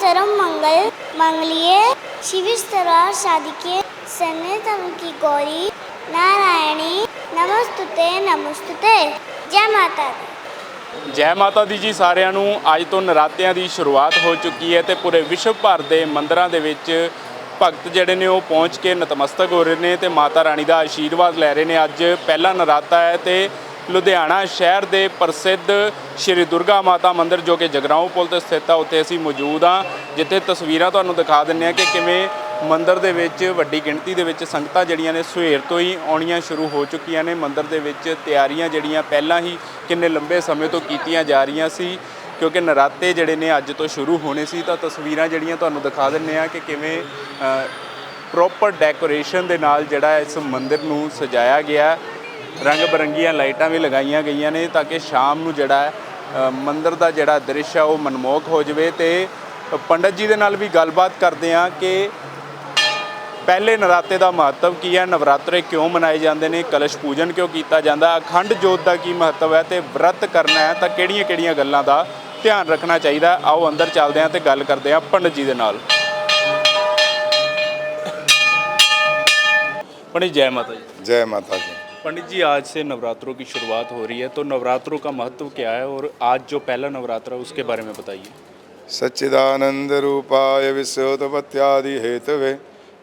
चरम मंगल मंगलिए शिविस्तरार साधिके सन्निधम की गौरी नारायणी नमस्तुते नमस्तुते जय माता दी ਜੈ ਮਾਤਾ ਦੀ ਜੀ ਸਾਰਿਆਂ ਨੂੰ ਅੱਜ ਤੋਂ ਨਰਾਤਿਆਂ ਦੀ ਸ਼ੁਰੂਆਤ ਹੋ ਚੁੱਕੀ ਹੈ ਤੇ ਪੂਰੇ ਵਿਸ਼ਵ ਭਰ ਦੇ ਮੰਦਰਾਂ ਦੇ ਵਿੱਚ ਭਗਤ ਜਿਹੜੇ ਨੇ ਉਹ ਪਹੁੰਚ ਕੇ ਨਤਮਸਤਕ ਹੋ ਰਹੇ ਨੇ ਤੇ ਮਾਤਾ ਰਾਣੀ ਦਾ ਆਸ਼ੀਰਵਾਦ ਲੈ ਰਹੇ ਨੇ ਅੱਜ ਪਹਿਲਾ ਨਰਾਤਾ ਹੈ ਤੇ ਲੁਧਿਆਣਾ ਸ਼ਹਿਰ ਦੇ ਪ੍ਰਸਿੱਧ ਸ਼੍ਰੀ ਦੁਰਗਾ ਮਾਤਾ ਮੰਦਿਰ ਜੋ ਕਿ ਜਗਰਾਉਂ ਪੁਲ ਤੇ ਸਥਿਤ ਆ, ਉੱਥੇ ਅਸੀਂ ਮੌਜੂਦ ਆ ਜਿੱਥੇ ਤਸਵੀਰਾਂ ਤੁਹਾਨੂੰ ਦਿਖਾ ਦਿੰਨੇ ਆ ਕਿ ਕਿਵੇਂ ਮੰਦਿਰ ਦੇ ਵਿੱਚ ਵੱਡੀ ਗਿਣਤੀ ਦੇ ਵਿੱਚ ਸੰਗਤਾਂ ਜਿਹੜੀਆਂ ਨੇ ਸਵੇਰ ਤੋਂ ਹੀ ਆਉਣੀਆਂ ਸ਼ੁਰੂ ਹੋ ਚੁੱਕੀਆਂ ਨੇ। ਮੰਦਿਰ ਦੇ ਵਿੱਚ ਤਿਆਰੀਆਂ ਜਿਹੜੀਆਂ ਪਹਿਲਾਂ ਹੀ ਕਿੰਨੇ ਲੰਬੇ ਸਮੇਂ ਤੋਂ ਕੀਤੀਆਂ ਜਾ ਰਹੀਆਂ ਸੀ, ਕਿਉਂਕਿ ਨਰਾਤੇ ਜਿਹੜੇ ਨੇ ਅੱਜ ਤੋਂ ਸ਼ੁਰੂ ਹੋਣੇ ਸੀ। ਤਾਂ ਤਸਵੀਰਾਂ ਜਿਹੜੀਆਂ ਤੁਹਾਨੂੰ ਦਿਖਾ ਦਿੰਨੇ ਆ ਕਿ ਕਿਵੇਂ ਪ੍ਰੋਪਰ ਡੈਕੋਰੇਸ਼ਨ ਦੇ ਨਾਲ ਜਿਹੜਾ ਇਸ ਮੰਦਿਰ ਨੂੰ ਸਜਾਇਆ ਗਿਆ। ਰੰਗ ਬਰੰਗੀਆਂ ਲਾਈਟਾਂ ਵੀ ਲਗਾਈਆਂ ਗਈਆਂ ਨੇ ਤਾਂ ਕਿ ਸ਼ਾਮ ਨੂੰ ਜਿਹੜਾ ਮੰਦਰ ਦਾ ਜਿਹੜਾ ਦ੍ਰਿਸ਼ ਆ ਉਹ ਮਨਮੋਹਕ ਹੋ ਜਵੇ ਤੇ ਪੰਡਤ ਜੀ ਦੇ ਨਾਲ ਵੀ ਗੱਲਬਾਤ ਕਰਦੇ ਆ ਕਿ ਪਹਿਲੇ ਨਰਾਤੇ ਦਾ ਮਹੱਤਵ ਕੀ ਹੈ ਨਵਰਾਤਰੇ ਕਿਉਂ ਮਨਾਏ ਜਾਂਦੇ ਨੇ ਕਲਸ਼ ਪੂਜਨ ਕਿਉਂ ਕੀਤਾ ਜਾਂਦਾ ਅਖੰਡ ਜੋਤ ਦਾ ਕੀ ਮਹੱਤਵ ਹੈ ਤੇ ਵਰਤ ਕਰਨਾ ਹੈ ਤਾਂ ਕਿਹੜੀਆਂ-ਕਿਹੜੀਆਂ ਗੱਲਾਂ ਦਾ ਧਿਆਨ ਰੱਖਣਾ ਚਾਹੀਦਾ ਆਓ ਅੰਦਰ ਚੱਲਦੇ ਹਾਂ ਤੇ ਗੱਲ ਕਰਦੇ ਹਾਂ ਪੰਡਤ ਜੀ ਦੇ ਨਾਲ। ਪੰਡਿਤ ਜੈ ਮਾਤਾ ਜੀ। ਜੈ ਮਾਤਾ ਜੀ। पंडित जी आज से नवरात्रों की शुरुआत हो रही है तो नवरात्रों का महत्व क्या है और आज जो पहला नवरात्र है उसके बारे में बताइए सच्चिदानंद रूपाय विश्वोत्पत्त्यादि हेतवे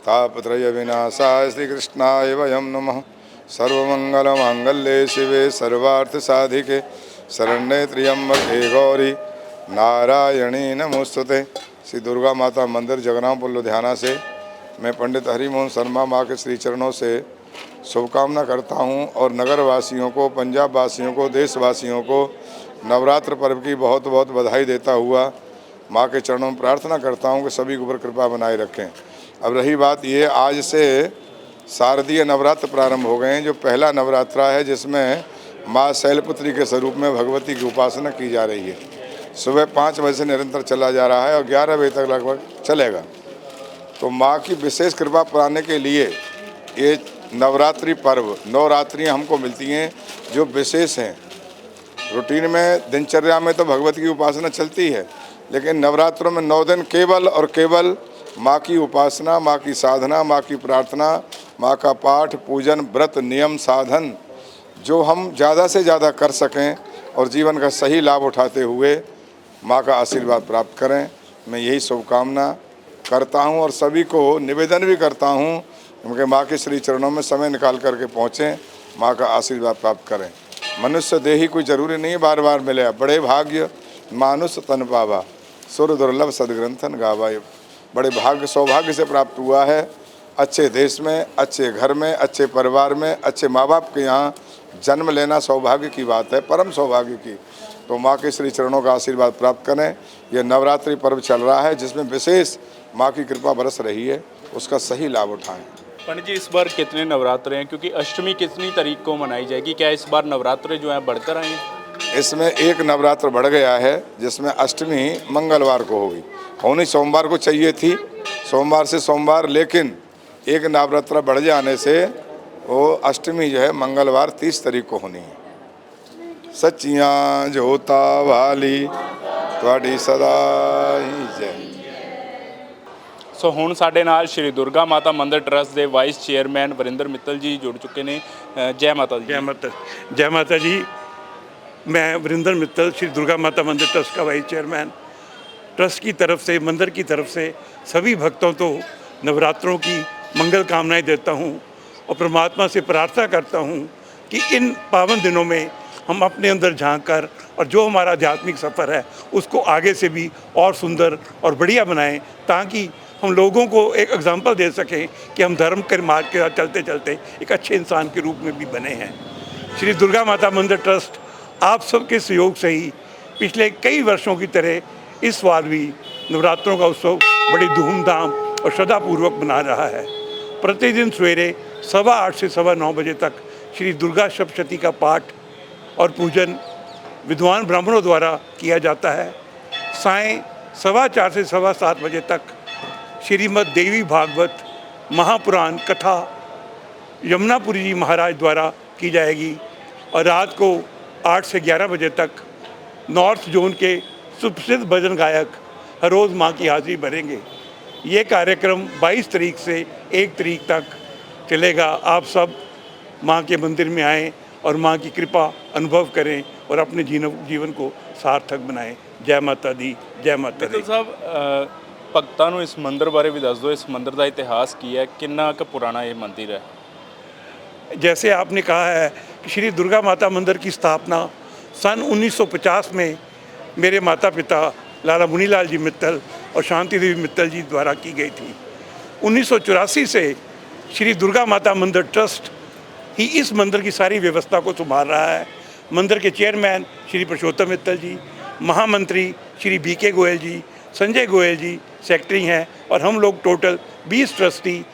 तापत्रय विनाशाय श्री कृष्णाय वयं नमः सर्वमंगल मांगल्ये शिवे सर्वार्थ साधिके शरण्ये त्र्यंबके गौरी नारायणी नमोस्तुते श्री दुर्गा माता मंदिर जगन्नाथपुर लुधियाना से मैं पंडित हरिमोहन शर्मा माँ के श्री चरणों से शुभकामना करता हूँ और नगर वासियों को पंजाब वासियों को, देशवासियों को नवरात्र पर्व की बहुत बहुत बधाई देता हुआ माँ के चरणों में प्रार्थना करता हूँ कि सभी के ऊपर कृपा बनाए रखें। अब रही बात ये, आज से शारदीय नवरात्र प्रारंभ हो गए हैं, जो पहला नवरात्रा है, जिसमें माँ शैलपुत्री के स्वरूप में भगवती की उपासना की जा रही है। सुबह पाँच बजे से निरंतर चला जा रहा है और ग्यारह बजे तक लगभग चलेगा। तो माँ की विशेष कृपा पाने के लिए ये नवरात्रि पर्व नवरात्रियाँ हमको मिलती हैं, जो विशेष हैं। रूटीन में, दिनचर्या में तो भगवत की उपासना चलती है, लेकिन नवरात्रों में नौ दिन केवल और केवल माँ की उपासना, माँ की साधना, माँ की प्रार्थना, माँ का पाठ, पूजन, व्रत, नियम, साधन, जो हम ज़्यादा से ज़्यादा कर सकें और जीवन का सही लाभ उठाते हुए माँ का आशीर्वाद प्राप्त करें। मैं यही शुभकामना करता हूँ और सभी को निवेदन भी करता हूँ क्योंकि माँ के श्री चरणों में समय निकाल करके पहुँचें, माँ का आशीर्वाद प्राप्त करें। मनुष्य देही कोई ज़रूरी नहीं बार बार मिले। बड़े भाग्य, मानुष तन पावा। सुर दुर्लभ सदग्रंथन गावा बड़े भाग्य, सौभाग्य से प्राप्त हुआ है। अच्छे देश में, अच्छे घर में, अच्छे परिवार में, अच्छे माँ बाप के यहाँ जन्म लेना सौभाग्य की बात है, परम सौभाग्य की। तो माँ के श्री चरणों का आशीर्वाद प्राप्त करें। यह नवरात्रि पर्व चल रहा है, जिसमें विशेष माँ की कृपा बरस रही है, उसका सही लाभ उठाएँ। पंडित जी, इस बार कितने नवरात्र हैं? क्योंकि अष्टमी कितनी तारीख को मनाई जाएगी? क्या इस बार नवरात्र जो है बढ़कर आए इसमें एक नवरात्र बढ़ गया है, जिसमें अष्टमी मंगलवार को होगी। होनी सोमवार को चाहिए थी, सोमवार से सोमवार, लेकिन एक नवरात्र बढ़ जाने से वो अष्टमी जो है मंगलवार तीस तारीख को होनी है। सचिया जोता वाली थोड़ी सदा ही जय। ਸੋ ਹੁਣ ਸਾਡੇ ਨਾਲ ਸ਼੍ਰੀ ਦੁਰਗਾ ਮਾਤਾ ਮੰਦਿਰ ਟਰਸਟ ਦੇ ਵਾਈਸ ਚੇਅਰਮੈਨ ਵਰਿੰਦਰ ਮਿੱਤਲ ਜੀ ਜੁੜ ਚੁੱਕੇ ਨੇ ਅ, ਜੈ ਮਾਤਾ ਦੀ जय माता जय माता जी मैं वरिंदर मित्तल श्री दुर्गा माता मंदिर ट्रस्ट का वाइस चेयरमैन ट्रस्ट की तरफ से मंदिर की तरफ से सभी भक्तों को नवरात्रों की मंगल कामनाएं देता हूं और परमात्मा से प्रार्थना करता हूं कि इन पावन दिनों में हम अपने अंदर झांक कर और जो हमारा आध्यात्मिक सफ़र है उसको आगे से भी और सुंदर और बढ़िया बनाएं ताकि हम लोगों को एक एग्ज़ाम्पल दे सकें कि हम धर्म के मार्ग के साथ चलते चलते एक अच्छे इंसान के रूप में भी बने हैं। श्री दुर्गा माता मंदिर ट्रस्ट, आप सबके सहयोग से ही पिछले कई वर्षों की तरह इस बार भी नवरात्रों का उत्सव बड़ी धूमधाम और श्रद्धापूर्वक मना रहा है। प्रतिदिन सवेरे सवा आठ से सवा नौ बजे तक श्री दुर्गा सप्तशती का पाठ और पूजन विद्वान ब्राह्मणों द्वारा किया जाता है। साय सवा चार से सवा सात बजे तक श्रीमद देवी भागवत महापुराण कथा यमुनापुरी जी महाराज द्वारा की जाएगी और रात को 8 से 11 बजे तक नॉर्थ जोन के सुप्रसिद्ध भजन गायक हरोज माँ की हाजिरी भरेंगे। ये कार्यक्रम 22 तारीख से 1 तारीख तक चलेगा। आप सब माँ के मंदिर में आएँ और माँ की कृपा अनुभव करें और अपने जीवन को सार्थक बनाएँ। जय माता दी, जय माता दी। साहब ਭਗਤਾਂ ਨੂੰ ਇਸ ਮੰਦਿਰ ਬਾਰੇ ਵੀ ਦੱਸ ਦਿਓ ਇਸ ਮੰਦਿਰ ਦਾ ਇਤਿਹਾਸ ਕੀ ਹੈ ਕਿੰਨਾ ਕੁ ਪੁਰਾਣਾ ਇਹ ਮੰਦਿਰ ਹੈ जैसे आपने कहा है कि श्री दुर्गा माता मंदिर की स्थापना सन 1950 में मेरे माता पिता लाला मुनीलाल जी मित्तल और शांति देवी मित्तल जी द्वारा की गई थी 1984 से श्री दुर्गा माता मंदिर ट्रस्ट ही इस मंदिर की सारी व्यवस्था को संभाल रहा है मंदिर के चेयरमैन श्री पुरुषोत्तम मित्तल जी महामंत्री श्री बी के गोयल जी संजय गोयल जी secretary हैं और हम लोग टोटल 20 ट्रस्टी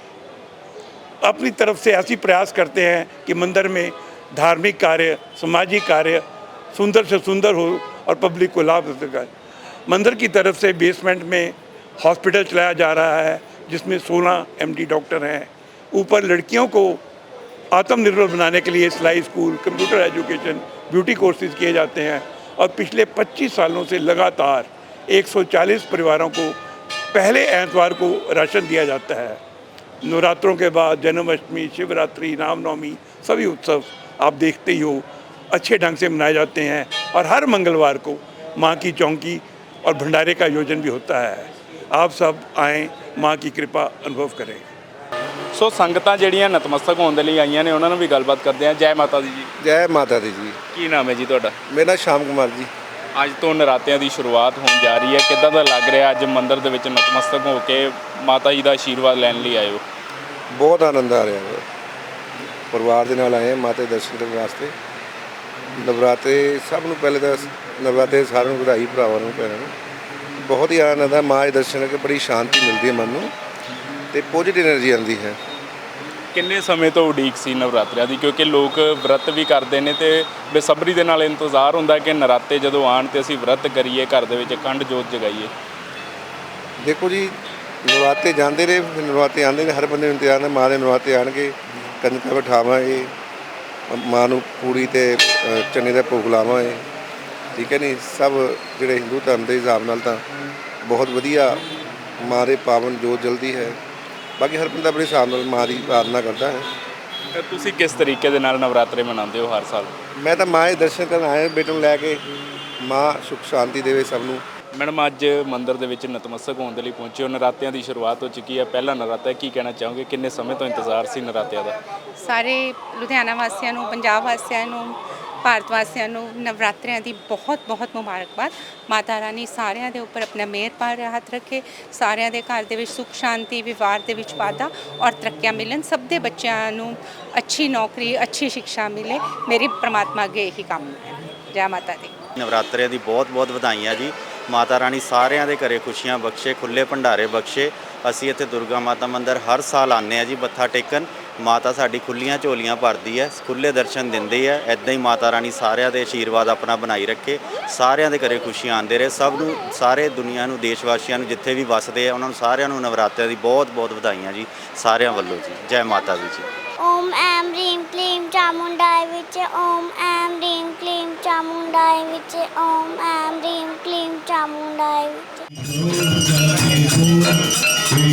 अपनी तरफ़ से ऐसी प्रयास करते हैं कि मंदिर में धार्मिक कार्य, सामाजिक कार्य सुंदर से सुंदर हो और पब्लिक को लाभ हो सके मंदिर की तरफ़ से बेसमेंट में हॉस्पिटल चलाया जा रहा है, जिसमें 16 एमडी डॉक्टर हैं। ऊपर लड़कियों को आत्मनिर्भर बनाने के लिए सिलाई school computer education beauty courses किए जाते हैं। और पिछले 25 सालों से लगातार 140 परिवारों को पहले एतवार को राशन दिया जाता है नवरात्रों के बाद जन्माष्टमी शिवरात्रि रामनवमी सभी उत्सव आप देखते ही हो अच्छे ढंग से मनाए जाते हैं और हर मंगलवार को माँ की चौकी और भंडारे का आयोजन भी होता है आप सब आएँ माँ की कृपा अनुभव करें ਸੋ ਸੰਗਤਾਂ ਜਿਹੜੀਆਂ ਨਤਮਸਤਕ ਹੋਣ ਦੇ ਲਈ ਆਈਆਂ ਨੇ ਉਹਨਾਂ ਨੂੰ ਵੀ ਗੱਲਬਾਤ ਕਰਦੇ ਆ ਜੈ ਮਾਤਾ ਦੀ ਜੀ ਜੈ ਮਾਤਾ ਦੀ ਜੀ ਕੀ ਨਾਮ ਹੈ ਜੀ ਤੁਹਾਡਾ ਮੇਰਾ ਨਾਮ ਸ਼ਾਮ ਕੁਮਾਰ ਜੀ ਅੱਜ ਤੋਂ ਨਰਾਤਿਆਂ ਦੀ ਸ਼ੁਰੂਆਤ ਹੋਣ ਜਾ ਰਹੀ ਹੈ। ਕਿੱਦਾਂ ਦਾ ਲੱਗ ਰਿਹਾ ਅੱਜ ਮੰਦਰ ਦੇ ਵਿੱਚ ਨਤਮਸਤਕ ਹੋ ਕੇ ਮਾਤਾ ਜੀ ਦਾ ਆਸ਼ੀਰਵਾਦ ਲੈਣ ਲਈ ਆਏ ਹੋ? ਬਹੁਤ ਆਨੰਦ ਆ ਰਿਹਾ ਹੈ। ਪਰਿਵਾਰ ਦੇ ਨਾਲ ਆਏ ਮਾਤਾ ਦੇ ਦਰਸ਼ਨ ਕਰਨ ਵਾਸਤੇ। ਨਵਰਾਤੇ ਸਭ ਨੂੰ ਪਹਿਲੇ ਤਾਂ ਨਵਰਾਤੇ ਸਾਰਿਆਂ ਨੂੰ ਵਧਾਈ ਭਰਾਵਾਂ ਨੂੰ, ਭੈਣਾਂ ਨੂੰ। ਬਹੁਤ ਹੀ ਆਨੰਦ ਆ। ਮਾਂ ਦੇ ਦਰਸ਼ਨ ਕਰਕੇ ਬੜੀ ਸ਼ਾਂਤੀ ਮਿਲਦੀ ਹੈ ਮਨ ਨੂੰ। ਤੇ ਪੋਜ਼ਿਟਿਵ એનર્ਜੀ ਆਉਂਦੀ ਹੈ। ਕਿੰਨੇ ਸਮੇਂ ਤੋਂ ਉਡੀਕ ਸੀ ਨਵਰਾਤਰਿਆਂ ਦੀ? ਕਿਉਂਕਿ ਲੋਕ ਵਰਤ ਵੀ ਕਰਦੇ ਨੇ ਤੇ ਬੇਸਬਰੀ ਦੇ ਨਾਲ ਇੰਤਜ਼ਾਰ ਹੁੰਦਾ ਕਿ ਨਰਾਤੇ ਜਦੋਂ ਆਣ ਤੇ ਅਸੀਂ ਵਰਤ ਕਰੀਏ ਘਰ ਦੇ ਵਿੱਚ ਅਖੰਡ ਜੋਤ ਜਗਾਈਏ। ਦੇਖੋ ਜੀ ਨਰਾਤੇ ਜਾਂਦੇ ਰਹੇ ਫਿਰ ਨਵਰਾਤੇ ਆਉਂਦੇ ਨੇ ਹਰ ਬੰਦੇ ਨੂੰ ਇੰਤਜ਼ਾਰ ਹੈ ਮਾਂ ਦੇ ਨਵਰਾਤੇ ਆਣਗੇ ਕੰਜਕਾਂ ਬਿਠਾਵਾਂਗੇ ਮਾਂ ਨੂੰ ਪੂਰੀ ਤੇ ਅ, ਚਨੇ ਦਾ ਭੋਗ ਲਾਵਾਂਗੇ। ਠੀਕ ਹੈ ਨਹੀਂ ਸਭ ਜਿਹੜੇ ਹਿੰਦੂ ਧਰਮ ਦੇ ਹਿਸਾਬ ਨਾਲ ਤਾਂ ਬਹੁਤ ਵਧੀਆ ਮਾਂ ਦੇ ਪਾਵਨ ਜੋਤ ਜਲਦੀ ਹੈ। ਬਾਕੀ ਹਰ ਬੰਦਾ ਆਪਣੇ ਹਿਸਾਬ ਨਾਲ ਮਾਂ ਦੀ ਆਰਾਧਨਾ ਕਰਦਾ ਹੈ। ਤੇ ਤੁਸੀਂ ਕਿਸ ਤਰੀਕੇ ਦੇ ਨਾਲ ਨਵਰਾਤਰੇ ਮਨਾਉਂਦੇ ਹੋ ਹਰ ਸਾਲ? ਮੈਂ ਤਾਂ ਮਾਂ ਦੇ ਦਰਸ਼ਨ ਕਰਨ ਆਇਆ ਬੇਟੇ ਨੂੰ ਲੈ ਕੇ ਮਾਂ ਸੁਖ ਸ਼ਾਂਤੀ ਦੇਵੇ ਸਭ ਨੂੰ। ਮੈਡਮ ਅੱਜ ਮੰਦਿਰ ਦੇ ਵਿੱਚ ਨਤਮਸਤਕ ਹੋਣ ਦੇ ਲਈ ਪਹੁੰਚੇ ਹੋ। ਨਰਾਤਿਆਂ ਦੀ ਸ਼ੁਰੂਆਤ ਹੋ ਚੁੱਕੀ ਹੈ। ਪਹਿਲਾ ਨਰਾਤਾ ਹੈ। ਕੀ ਕਹਿਣਾ ਚਾਹੋਗੇ? ਕਿੰਨੇ ਸਮੇਂ ਤੋਂ ਇੰਤਜ਼ਾਰ ਸੀ ਨਰਾਤਿਆਂ ਦਾ? ਸਾਰੇ ਲੁਧਿਆਣਾ ਵਾਸੀਆਂ ਨੂੰ ਪੰਜਾਬ ਵਾਸੀਆਂ ਨੂੰ ਭਾਰਤ ਵਾਸੀਆਂ ਨੂੰ ਨਵਰਾਤਰਿਆਂ ਦੀ ਬਹੁਤ ਬਹੁਤ ਮੁਬਾਰਕਬਾਦ। ਮਾਤਾ ਰਾਣੀ ਸਾਰਿਆਂ ਦੇ ਉੱਪਰ ਆਪਣਾ ਮਿਹਰ ਭਰ ਹੱਥ ਰੱਖੇ, ਸਾਰਿਆਂ ਦੇ ਘਰ ਦੇ ਵਿੱਚ ਸੁੱਖ, ਸ਼ਾਂਤੀ ਵਿਵਾਰ ਦੇ ਵਿੱਚ ਵਾਧਾ ਔਰ ਤਰੱਕੀਆਂ ਮਿਲਣ, ਸਭ ਦੇ ਬੱਚਿਆਂ ਨੂੰ ਅੱਛੀ ਨੌਕਰੀ, ਅੱਛੀ ਸਿੱਖਿਆ ਮਿਲੇ। ਮੇਰੀ ਪ੍ਰਮਾਤਮਾ ਅੱਗੇ ਇਹੀ ਕੰਮ ਹੈ। ਜੈ ਮਾਤਾ ਦੀ। ਨਵਰਾਤਰਿਆਂ ਦੀ ਬਹੁਤ ਬਹੁਤ ਵਧਾਈਆਂ ਜੀ। ਮਾਤਾ ਰਾਣੀ ਸਾਰਿਆਂ ਦੇ ਘਰੇ ਖੁਸ਼ੀਆਂ ਬਖਸ਼ੇ ਖੁੱਲੇ ਭੰਡਾਰੇ ਬਖਸ਼ੇ। ਅਸੀਂ ਇੱਥੇ ਦੁਰਗਾ ਮਾਤਾ ਮੰਦਿਰ ਹਰ ਸਾਲ ਆਉਂਦੇ ਆ ਜੀ, ਮੱਥਾ ਟੇਕਣ। ਮਾਤਾ ਸਾਡੀ ਖੁੱਲੀਆਂ ਝੋਲੀਆਂ ਭਰਦੀ ਹੈ ਖੁੱਲੇ ਦਰਸ਼ਨ ਦਿੰਦੀ ਹੈ ਐਦਾਂ ਹੀ ਮਾਤਾ ਰਾਣੀ ਸਾਰਿਆਂ ਦੇ ਆਸ਼ੀਰਵਾਦ ਆਪਣਾ ਬਣਾਈ ਰੱਖੇ, ਸਾਰਿਆਂ ਦੇ ਘਰੇ ਖੁਸ਼ੀਆਂ ਆਉਂਦੇ ਰਹੇ, ਸਭ ਨੂੰ, ਸਾਰੇ ਦੁਨੀਆ ਨੂੰ ਦੇਸ਼ ਵਾਸੀਆਂ ਨੂੰ ਜਿੱਥੇ ਵੀ ਵਸਦੇ ਆ, ਉਹਨਾਂ ਨੂੰ ਸਾਰਿਆਂ ਨੂੰ ਨਵਰਾਤਰਿਆਂ ਦੀ ਬਹੁਤ ਬਹੁਤ ਵਧਾਈਆਂ ਜੀ, ਸਾਰਿਆਂ ਵੱਲੋਂ ਜੀ, ਜੈ ਮਾਤਾ ਦੀ ਜੀ। ਓਮ ਐਮ ਰੀਮ ਕਲੀਮ ਚਾਮੁੰਡਾਏ ਵਿੱਚ, ਓਮ ਐਮ ਰੀਮ ਕਲੀਮ ਚਾਮੁੰਡਾਏ ਵਿੱਚ, ਓਮ ਐਮ ਰੀਮ ਕਲੀਮ ਚਾਮੁੰਡਾਏ ਵਿੱਚ।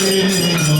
Senhor.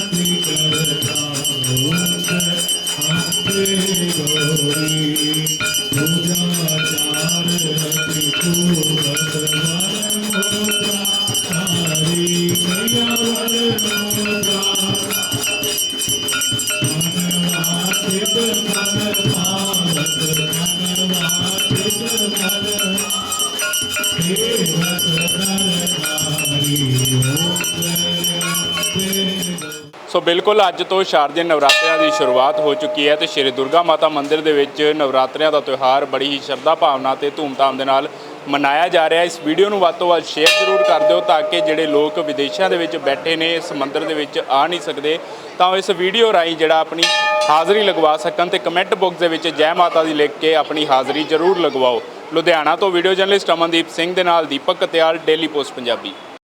ਸੋ ਬਿਲਕੁਲ ਅੱਜ ਤੋਂ ਸ਼ਾਰਦੀय ਨਵਰਾਤਰਿਆਂ ਦੀ ਸ਼ੁਰੂਆਤ ਹੋ ਚੁੱਕੀ ਹੈ ਤੇ ਸ਼੍ਰੀ ਦੁਰਗਾ ਮਾਤਾ ਮੰਦਿਰ ਦੇ ਵਿੱਚ ਨਵਰਾਤਰਿਆਂ ਦਾ ਤਿਉਹਾਰ ਬੜੀ ਹੀ ਸ਼ਰਧਾ ਭਾਵਨਾ ਤੇ ਧੂਮਧਾਮ ਦੇ ਨਾਲ ਮਨਾਇਆ ਜਾ ਰਿਹਾ ਇਸ ਵੀਡੀਓ ਨੂੰ ਵੱਧ ਤੋਂ ਵੱਧ ਸ਼ੇਅਰ ਜ਼ਰੂਰ ਕਰ ਦਿਓ ਤਾਂ ਕਿ ਜਿਹੜੇ ਲੋਕ ਵਿਦੇਸ਼ਾਂ ਦੇ ਵਿੱਚ ਬੈਠੇ ਨੇ, ਇਸ ਮੰਦਿਰ ਦੇ ਵਿੱਚ ਆ ਨਹੀਂ ਸਕਦੇ, ਤਾਂ ਉਹ ਇਸ ਵੀਡੀਓ ਰਾਹੀਂ ਜਿਹੜਾ ਆਪਣੀ ਹਾਜ਼ਰੀ ਲਗਵਾ ਸਕਣ ਤੇ ਕਮੈਂਟ ਬਾਕਸ ਦੇ ਵਿੱਚ ਜੈ ਮਾਤਾ ਦੀ ਲਿਖ ਕੇ ਆਪਣੀ ਹਾਜ਼ਰੀ ਜ਼ਰੂਰ ਲਗਵਾਓ। ਲੁਧਿਆਣਾ ਤੋਂ ਵੀਡੀਓ ਜਰਨਲਿਸਟ ਅਮਨਦੀਪ ਸਿੰਘ ਦੇ ਨਾਲ ਦੀਪਕ ਕਤਿਆਲ ਡੇਲੀ ਪੋਸਟ ਪੰਜਾਬੀ।